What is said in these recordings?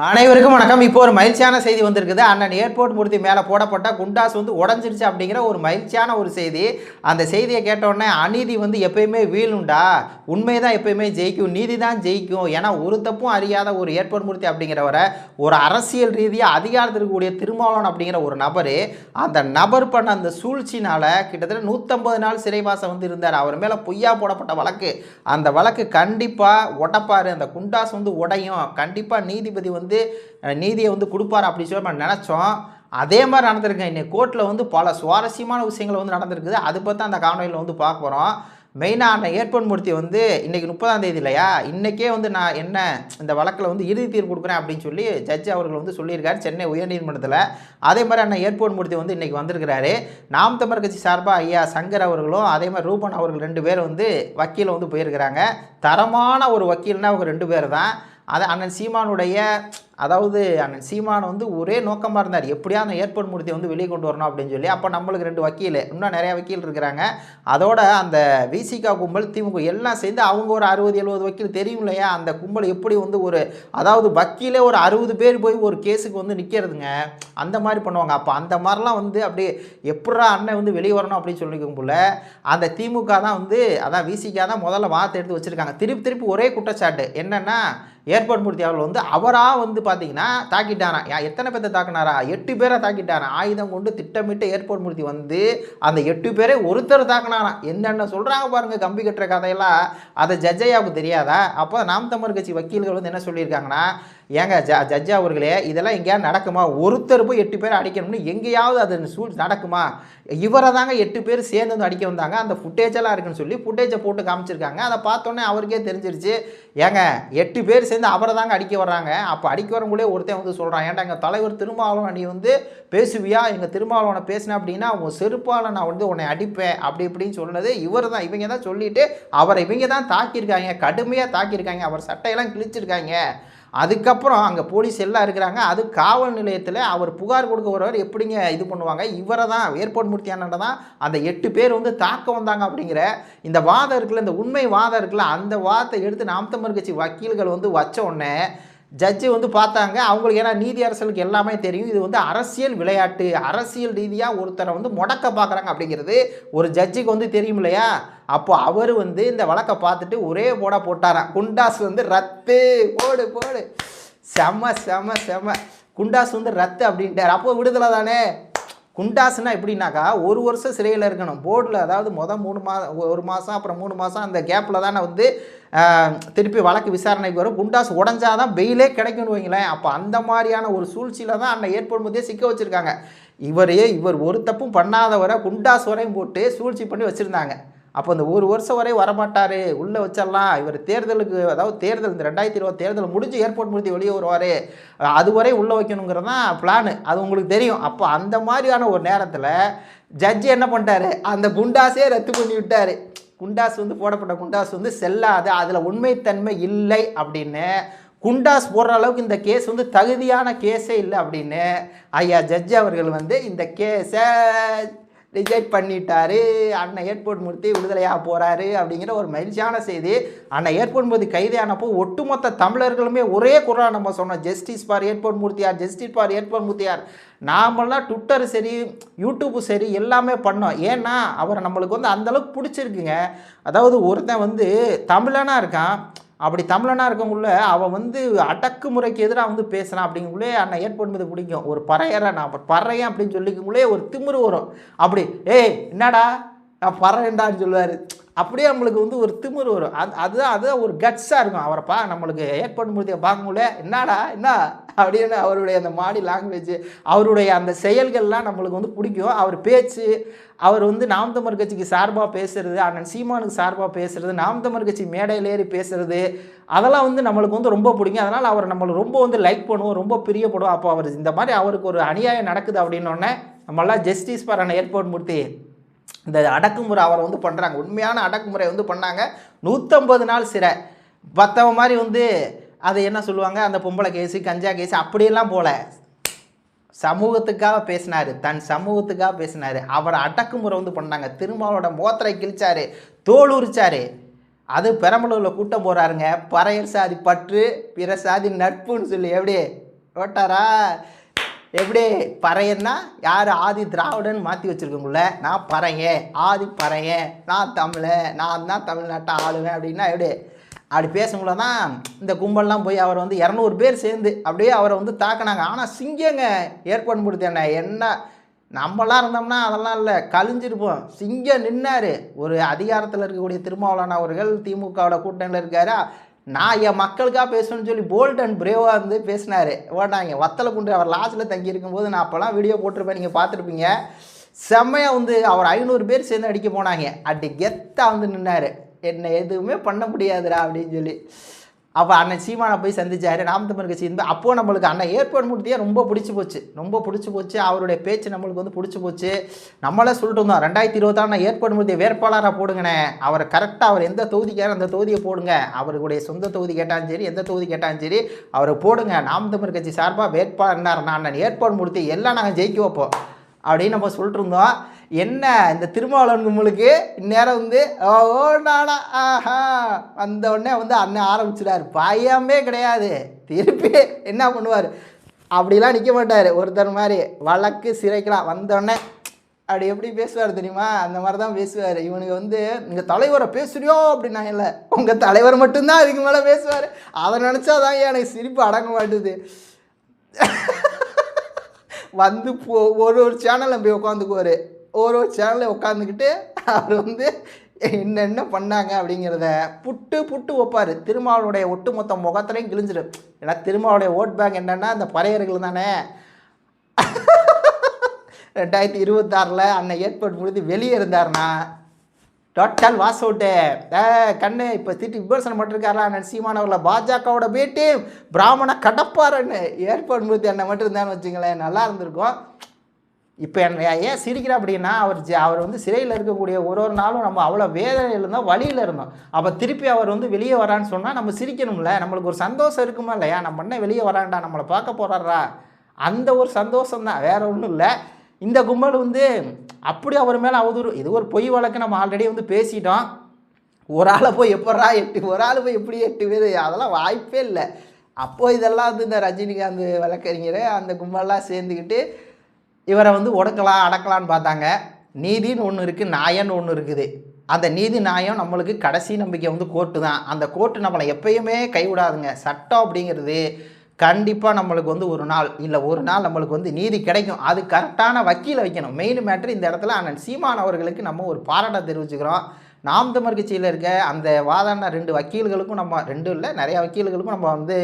அனைவருக்கும் வணக்கம். இப்போ ஒரு மகிழ்ச்சியான செய்தி வந்திருக்குது. அண்ணன் ஏர்போர்ட் மூர்த்தி மேலே போடப்பட்ட குண்டாஸ் வந்து உடஞ்சிருச்சு அப்படிங்கிற ஒரு மகிழ்ச்சியான ஒரு செய்தி. அந்த செய்தியை கேட்டோடனே அநீதி வந்து எப்பயுமே வீழுண்டா? உண்மை தான் எப்பயுமே ஜெயிக்கும். நீதி தான் ஜெயிக்கும். ஏன்னா ஒரு தப்பும் அறியாத ஒரு ஏர்போர்ட் மூர்த்தி அப்படிங்கிறவரை ஒரு அரசியல் ரீதியாக அதிகாரத்தில் இருக்கக்கூடிய திருமாவளவன் அப்படிங்கிற ஒரு நபர் அந்த நபர் பண்ண அந்த சூழ்ச்சினால் கிட்டத்தட்ட நூற்றம்பது நாள் சிறைவாசம் வந்து இருந்தார். அவர் மேலே பொய்யா போடப்பட்ட வழக்கு. அந்த வழக்கு கண்டிப்பாக உடப்பார். அந்த குண்டாஸ் வந்து உடையும். கண்டிப்பாக நீதிபதி வந்து வந்து நீதியை வந்து கொடுப்பார் அப்படி சொல்லி நம்ம நினச்சோம். அதே மாதிரி நடந்திருக்கு. இன்றைக்கி கோர்ட்டில் வந்து பல சுவாரஸ்யமான விஷயங்கள் வந்து நடந்திருக்குது. அது பற்றி அந்த காணொலியில் வந்து பார்க்க போகிறோம் மெயினாக அந்த ஏற்பன் மூர்த்தி வந்து இன்றைக்கி முப்பதாம் தேதி இல்லையா? இன்றைக்கே வந்து நான் என்ன இந்த வழக்கில் வந்து இறுதி தீர்ப்பு கொடுக்குறேன் அப்படின்னு சொல்லி ஜட்ஜ் அவர்கள் வந்து சொல்லியிருக்காரு சென்னை உயர்நீதிமன்றத்தில். அதே மாதிரி அண்ணன் ஏர்போர்ட் மூர்த்தி வந்து இன்றைக்கி வந்திருக்கிறாரு. நாம் தமிழ் கட்சி சார்பாக ஐயா சங்கர் அவர்களும் அதே மாதிரி ரூபன் அவர்கள் ரெண்டு பேரும் வந்து வக்கீலை வந்து போயிருக்கிறாங்க. தரமான ஒரு வக்கீல்னால் அவங்க ரெண்டு பேர் தான். அது அண்ணன் சீமானுடைய அதாவது அண்ணன் சீமான் வந்து ஒரே நோக்கமாக இருந்தார். எப்படியா அந்த ஏற்பாடு மூர்த்தியை வந்து வெளியே கொண்டு வரணும் அப்படின்னு சொல்லி. அப்போ நம்மளுக்கு ரெண்டு வக்கீல் இன்னும் நிறையா வக்கீல் இருக்கிறாங்க. அதோட அந்த விசிகா கும்பல் திமுக எல்லாம் சேர்ந்து அவங்க ஒரு அறுபது எழுபது வக்கீல் தெரியும் இல்லையா? அந்த கும்பல் எப்படி வந்து ஒரு அதாவது வக்கீலே ஒரு அறுபது பேர் போய் ஒரு கேஸுக்கு வந்து நிற்கிறதுங்க அந்த மாதிரி பண்ணுவாங்க. அப்போ அந்த மாதிரிலாம் வந்து அப்படியே எப்படா அண்ணன் வந்து வெளியே வரணும் அப்படின்னு சொல்லிக்கும்போல அந்த திமுக தான் வந்து அதான் விசிகா தான் முதல்ல வார்த்தை எடுத்து வச்சுருக்காங்க. திருப்பி திருப்பி ஒரே குற்றச்சாட்டு என்னென்னா ஏர்போர்ட் மூர்த்தி அவர்கள் வந்து அவராக வந்து பார்த்தீங்கன்னா தாக்கிட்டாராம் எத்தனை பேர்த்த தாக்குனாரா? எட்டு பேரை தாக்கிட்டாரா ஆயுதம் கொண்டு திட்டமிட்டு ஏர்போர்ட் மூர்த்தி வந்து அந்த எட்டு பேரை ஒருத்தர் தாக்குனாராம் என்னென்ன சொல்கிறாங்க பாருங்கள் கம்பி கட்டுற கதையெல்லாம். அதை ஜட்ஜையாவுக்கு தெரியாதா? அப்போ நாம் தமிழ் கட்சி வக்கீல்கள் வந்து என்ன சொல்லியிருக்காங்கன்னா ஏங்க ஜ ஜட்ஜா அவர்களே இதெல்லாம் எங்கேயாவது நடக்குமா? ஒருத்தர் போய் எட்டு பேர் அடிக்கணும்னு எங்கேயாவது அது சூழ் நடக்குமா? இவரை தாங்க எட்டு பேர் சேர்ந்து வந்து அடிக்க வந்தாங்க. அந்த ஃபுட்டேஜெல்லாம் இருக்குன்னு சொல்லி ஃபுட்டேஜை போட்டு காமிச்சிருக்காங்க. அதை பார்த்தோன்னே அவருக்கே தெரிஞ்சிருச்சு. ஏங்க எட்டு பேர் சேர்ந்து அவரை தாங்க அடிக்க வர்றாங்க. அப்போ அடிக்க வரவங்களே ஒருத்தன் வந்து சொல்கிறான் ஏன்டா எங்கள் தலைவர் திருமாவளவன் நீ வந்து பேசுவியா? எங்கள் திருமாவளவனை பேசின அப்படின்னா உன் செருப்பால் நான் வந்து உன்னை அடிப்பேன். அப்படி இப்படின்னு சொன்னது இவர் தான். இவங்க தான் சொல்லிட்டு அவரை இவங்க தான் தாக்கியிருக்காங்க. கடுமையாக தாக்கியிருக்காங்க. அவர் சட்டையெல்லாம் கிழிச்சிருக்காங்க. அதுக்கப்புறம் அங்கே போலீஸ் எல்லாம் இருக்கிறாங்க. அது காவல் நிலையத்தில் அவர் புகார் கொடுக்க வரவர் எப்படிங்க இது பண்ணுவாங்க? இவரை தான் ஏர்போர்ட் மூர்த்தி அண்ணன் தான் அந்த எட்டு பேர் வந்து தாக்க வந்தாங்க அப்படிங்கிற இந்த வாதம் இருக்குல்ல இந்த உண்மை வாதம் இருக்குல்ல அந்த வாதத்தை எடுத்து நாம் தமிழ் கட்சி வக்கீல்கள் வந்து வச்ச உடனே ஜட்ஜு வந்து பார்த்தாங்க. அவங்களுக்கு ஏன்னா நீதி அரசலுக்கு எல்லாமே தெரியும். இது வந்து அரசியல் விளையாட்டு. அரசியல் ரீதியாக ஒருத்தரை வந்து முடக்க பார்க்குறாங்க அப்படிங்கிறது ஒரு ஜட்ஜுக்கு வந்து தெரியும் இல்லையா? அப்போ அவர் வந்து இந்த வழக்கை பார்த்துட்டு ஒரே போட போட்டாராம். குண்டாஸ் வந்து ரத்து. போடு போடு. செம செம செம. குண்டாஸ் வந்து ரத்து அப்படின்ட்டார். அப்போ விடுதலை தானே? குண்டாசுனா எப்படின்னாக்கா ஒரு வருஷம் சிறையில் இருக்கணும். போர்டில் அதாவது மொதல் மூணு மா ஒரு மாதம் அப்புறம் மூணு மாதம் அந்த கேப்பில் தானே வந்து திருப்பி வழக்கு விசாரணைக்கு வரும். குண்டாஸ் உடஞ்சாதான் பெயிலே கிடைக்கும்னு வைங்களேன். அப்போ அந்த மாதிரியான ஒரு சூழ்ச்சியில் தான் அண்ணன் ஏற்படும் போதே சிக்க வச்சுருக்காங்க. இவரே இவர் ஒரு தப்பும் பண்ணாதவரை குண்டாஸ் வரையும் போட்டு சூழ்ச்சி பண்ணி வச்சுருந்தாங்க. அப்போ இந்த ஒரு வருஷம் வரை வரமாட்டார். உள்ளே வச்சிடலாம். இவர் தேர்தலுக்கு அதாவது தேர்தல் இந்த ரெண்டாயிரத்தி இருபது தேர்தல் முடிஞ்சு ஏர்போர்ட் முடித்து வெளியே வருவார். அதுவரை உள்ளே வைக்கணுங்கிறது தான் பிளானு அது உங்களுக்கு தெரியும். அப்போ அந்த மாதிரியான ஒரு நேரத்தில் ஜட்ஜி என்ன பண்ணிட்டாரு? அந்த குண்டாஸே ரத்து பண்ணி விட்டார். குண்டாஸ் வந்து போடப்பட்ட குண்டாஸ் வந்து செல்லாது. அதில் உண்மைத்தன்மை இல்லை அப்படின்னு குண்டாஸ் போடுற அளவுக்கு இந்த கேஸ் வந்து தகுதியான கேஸே இல்லை அப்படின்னு ஐயா ஜட்ஜி அவர்கள் வந்து இந்த கேஸை ரிஜெக்ட் பண்ணிட்டாரு. அண்ணன் ஏர்போர்ட் மூர்த்தி விடுதலையாக போகிறாரு அப்படிங்கிற ஒரு மகிழ்ச்சியான செய்தி. அண்ணன் ஏர்போர்ட் மூர்த்தி கைதானப்போ ஒட்டுமொத்த தமிழர்களுமே ஒரே குரலாக நம்ம சொன்னோம். Justice for airport Moorthiyar justice for airport Moorthiyar நாமெல்லாம் ட்விட்டர் சரி யூடியூப்பு சரி எல்லாமே பண்ணோம். ஏன்னா அவரை நம்மளுக்கு வந்து அந்தளவுக்கு பிடிச்சிருக்குங்க. அதாவது ஒருத்தன் வந்து தமிழனாக இருக்கான். அப்படி தமிழனாக இருக்கவங்கள அவன் வந்து அடக்குமுறைக்கு எதிராக வந்து பேசுகிறான் அப்படிங்குள்ளே அண்ணன் ஏற்படும் பிடிக்கும். ஒரு பறையற நான் பறையன் அப்படின்னு சொல்லிக்குள்ளே ஒரு திமிரு வரும். அப்படி ஏய் என்னடா? நான் பறையண்டான்னு சொல்லுவார். அப்படியே நம்மளுக்கு வந்து ஒரு திமிர் வரும். அது அதுதான் அதுதான் ஒரு கட்ஸாக இருக்கும். அவரை பா நம்மளுக்கு ஏற்படும் மூர்த்தியை பார்க்கும்போது என்னடா என்ன? அப்படின்னு அவருடைய அந்த மாடி லாங்குவேஜ் அவருடைய அந்த செயல்கள்லாம் நம்மளுக்கு வந்து பிடிக்கும். அவர் பேச்சு அவர் வந்து நாம் தமிழ் கட்சிக்கு சார்பாக பேசுறது அண்ணன் சீமானுக்கு சார்பாக பேசுறது நாம் தமிழ் கட்சி மேடையில் ஏறி பேசுறது அதெல்லாம் வந்து நம்மளுக்கு வந்து ரொம்ப பிடிக்கும். அதனால் அவர் நம்மளுக்கு ரொம்ப வந்து லைக் பண்ணுவோம் ரொம்ப பிரியப்படுவோம். அப்போ அவர் இந்த மாதிரி அவருக்கு ஒரு அநியாயம் நடக்குது அப்படின்னோடனே நம்மளாம் ஜஸ்டிஸ் பார் அண்ணன் ஏர்போர்ட் மூர்த்தி இந்த அடக்குமுறை அவரை வந்து பண்ணுறாங்க உண்மையான அடக்குமுறை வந்து பண்ணாங்க. நூற்றம்பது நாள் சிறை. மற்றவங்க மாதிரி வந்து அது என்ன சொல்லுவாங்க? அந்த பொம்பளை கேஸு கஞ்சா கேஸு அப்படியெல்லாம் போல. சமூகத்துக்காக பேசினார். தன் சமூகத்துக்காக பேசினார். அவரை அடக்குமுறை வந்து பண்ணாங்க. திருமாவளோட மோத்தரை கிழிச்சார். தோல் அது பெரம்பலூரில் கூட்டம் போகிறாருங்க பறையர் சாதி பற்று பிற சாதி நட்புன்னு சொல்லி எப்படி? ஓட்டாரா எப்படி பறையன்னா யார் ஆதி திராவிடன் மாற்றி வச்சுருக்கோங்கள நான் பறையன் ஆதி பறையன் நான் தமிழன் நான் தான் தமிழ்நாட்டை ஆளுவேன் அப்படின்னா எப்படி? அப்படி பேசுங்கள தான் இந்த கும்பல்லாம் போய் அவர் வந்து இரநூறு பேர் சேர்ந்து அப்படியே அவரை வந்து தாக்குனாங்க. ஆனால் சிங்கங்க ஏற்பாடு கொடுத்தேண்ணே என்ன? நம்மளாம் இருந்தோம்னா அதெல்லாம் இல்லை கழிஞ்சிருப்போம். சிங்கம் நின்னார். ஒரு அதிகாரத்தில் இருக்கக்கூடிய திருமாவளவன் அவர்கள் திமுகவோட கூட்டணியில் இருக்காரா? நான் என் மக்களுக்காக பேசணும்னு சொல்லி போல்ட் அண்ட் பிரேவாக இருந்து பேசினார். ஓட்டாங்க வத்தலை குண்டு அவர் லாஸ்ட்டில் தங்கி இருக்கும்போது நான் அப்போல்லாம் வீடியோ போட்டிருப்பேன் நீங்கள் பார்த்துருப்பீங்க. செம்மையாக வந்து அவர் ஐநூறு பேர் சேர்ந்து அடிக்க போனாங்க. அடி கெத்தாக வந்து நின்னார். என்ன எதுவுமே பண்ண முடியாதுடா அப்படின்னு சொல்லி. அப்போ அண்ணன் சீமானை போய் சந்திச்சார் நாம் தமிழ் கட்சி இருந்து அப்போது நம்மளுக்கு அண்ணன் ஏற்பாடு மூர்த்தியே ரொம்ப பிடிச்சி போச்சு. ரொம்ப பிடிச்சி போச்சு. அவருடைய பேச்சு நம்மளுக்கு வந்து பிடிச்சி போச்சு. நம்மளே சொல்லிட்டு இருந்தோம் ரெண்டாயிரத்தி இருபத்தாறு ஏற்பாடு மூர்த்தியை வேட்பாளராக போடுங்கண்ணே. அவர் கரெக்டாக அவர் எந்த தொகுதிக்காரர் அந்த தொகுதியை போடுங்க. அவருடைய சொந்த தொகுதி கேட்டாலும் சரி எந்த தொகுதி கேட்டாலும் சரி அவரை போடுங்க. நாம் தமிழ் கட்சி சார்பாக வேட்பாளர் அண்ணன் ஏற்பாடு மூர்த்தி எல்லாம் நாங்கள் ஜெயிக்க வைப்போம். அப்படின்னு நம்ம சொல்லிட்டு இருந்தோம். என்ன இந்த திருமாவளவன் கும்பலுக்கு இந்நேரம் வந்து ஓ ஓ, நாடா ஆஹா. வந்த உடனே வந்து அண்ணன் ஆரம்பிச்சிடாரு. பயமே கிடையாது. திருப்பி என்ன பண்ணுவார்? அப்படிலாம் நிற்க மாட்டார். ஒருத்தர் மாதிரி வழக்கு சிறைக்கலாம் வந்தோடனே அப்படி எப்படி பேசுவார் தெரியுமா? அந்த மாதிரி தான் பேசுவார். இவனுக்கு வந்து இங்கே தலைவரை பேசுறியோ? அப்படின்னா இல்லை உங்கள் தலைவர் மட்டும்தான் அதுக்கு மேலே பேசுவார். அதை நினச்சா தான் எனக்கு சிரிப்பு அடங்க மாட்டுது. வந்து போ ஒரு ஒரு சேனலில் போய் உட்காந்துக்குவார் ஒரு ஒரு சேனலில் உட்காந்துக்கிட்டு அவர் வந்து என்னென்ன பண்ணாங்க அப்படிங்கிறத புட்டு புட்டு வைப்பார். திருமாவளுடைய ஒட்டுமொத்த முகத்திலையும் கிழிஞ்சிடும். ஏன்னா திருமாவளுடைய ஓட் பேங்க் என்னென்னா அந்த பறையர்கள் தானே. ரெண்டாயிரத்தி இருபத்தாறில் அண்ணன் ஏற்பாடு முடிந்து வெளியே இருந்தார்னா டோட்டல் வாஸ் அவுட்டு கண்ணு இப்போ திட்டி விமர்சனம் பண்ணிருக்காரா அண்ணன் சீமானவர்களை பாஜகவோட பேட்டி பிராமண கடப்பாரன்னு ஏற்பாடு முடித்து அண்ணன் மட்டும் இருந்தான்னு வச்சுங்களேன் நல்லா இருந்திருக்கும். இப்போ என்ன ஏன் சிரிக்கிறேன் அப்படின்னா அவர் அவர் வந்து சிறையில் இருக்கக்கூடிய ஒரு ஒரு நாளும் நம்ம அவ்வளோ வேதனையில் இருந்தோம் வழியில் இருந்தோம். அப்போ திருப்பி அவர் வந்து வெளியே வரான்னு சொன்னால் நம்ம சிரிக்கணும்ல நம்மளுக்கு ஒரு சந்தோஷம் இருக்குமா இல்லையா? நம்ம என்ன வெளியே வரான்டா நம்மளை பார்க்க போகிறாரா அந்த ஒரு சந்தோஷம் தான் வேற ஒன்றும் இல்லை. இந்த கும்பல் வந்து அப்படி அவர் மேலே அவதூறு இது ஒரு பொய் வழக்கு நம்ம ஆல்ரெடி வந்து பேசிட்டோம். ஒரு ஆளை போய் எப்படா எட்டு ஒரு ஆள் போய் எப்படி எட்டு பேர் அதெல்லாம் வாய்ப்பே இல்லை. அப்போது இதெல்லாம் வந்து இந்த ரஜினிகாந்த் வழக்கறிஞர் அந்த கும்பல்லாம் சேர்ந்துக்கிட்டு இவரை வந்து ஒடுக்கலாம் அடக்கலான்னு பார்த்தாங்க. நீதின்னு ஒன்று இருக்குது நாயன்னு ஒன்று இருக்குது. அந்த நீதி நியாயம் நம்மளுக்கு கடைசி நம்பிக்கை வந்து கோர்ட்டு தான். அந்த கோர்ட்டு நம்மளை எப்பயுமே கைவிடாதுங்க. சட்டம் அப்படிங்கிறது கண்டிப்பாக நம்மளுக்கு வந்து ஒரு நாள் இல்லை ஒரு நாள் நம்மளுக்கு வந்து நீதி கிடைக்கும். அது கரெக்டான வக்கீலை வைக்கணும். மெயின் மேட்ரு இந்த இடத்துல அண்ணன் சீமான் அவர்களுக்கு நம்ம ஒரு பாராட்டை தெரிவிச்சுக்கிறோம். நாம் தமிழ் கட்சியில் இருக்க அந்த வாதாடின ரெண்டு வக்கீல்களுக்கும் நம்ம ரெண்டும் இல்லை நிறைய வக்கீல்களுக்கும் நம்ம வந்து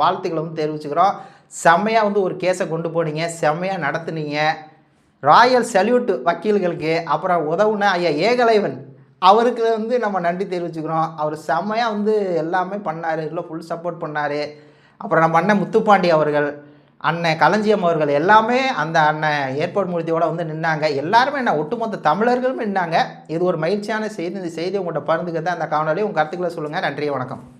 வாழ்த்துக்களை வந்து தெரிவிச்சுக்கிறோம். செம்மையாக வந்து ஒரு கேஸை கொண்டு போனீங்க செம்மையாக நடத்துனீங்க. ராயல் சல்யூட் வக்கீல்களுக்கு அப்புறம் உதவுன ஐயா ஏகலைவன். அவருக்கு வந்து நம்ம நன்றி தெரிவிச்சுக்கிறோம். அவர் செம்மையாக வந்து எல்லாமே பண்ணார். இல்லை ஃபுல் சப்போர்ட் பண்ணார். அப்புறம் நம்ம அண்ணன் முத்துப்பாண்டி அவர்கள் அண்ணன் களஞ்சியம் அவர்கள் எல்லாமே அந்த அண்ணன் ஏற்பாடு மூர்த்தியோட வந்து நின்னாங்க. எல்லாருமே என்ன ஒட்டுமொத்த தமிழர்களும் நின்னாங்க. இது ஒரு மகிழ்ச்சியான செய்தி. இந்த செய்தி உங்கள்கிட்ட பகிர்ந்துக்கிறத அந்த காணொலி உங்கள் கருத்துக்களை சொல்லுங்கள் நன்றி வணக்கம்.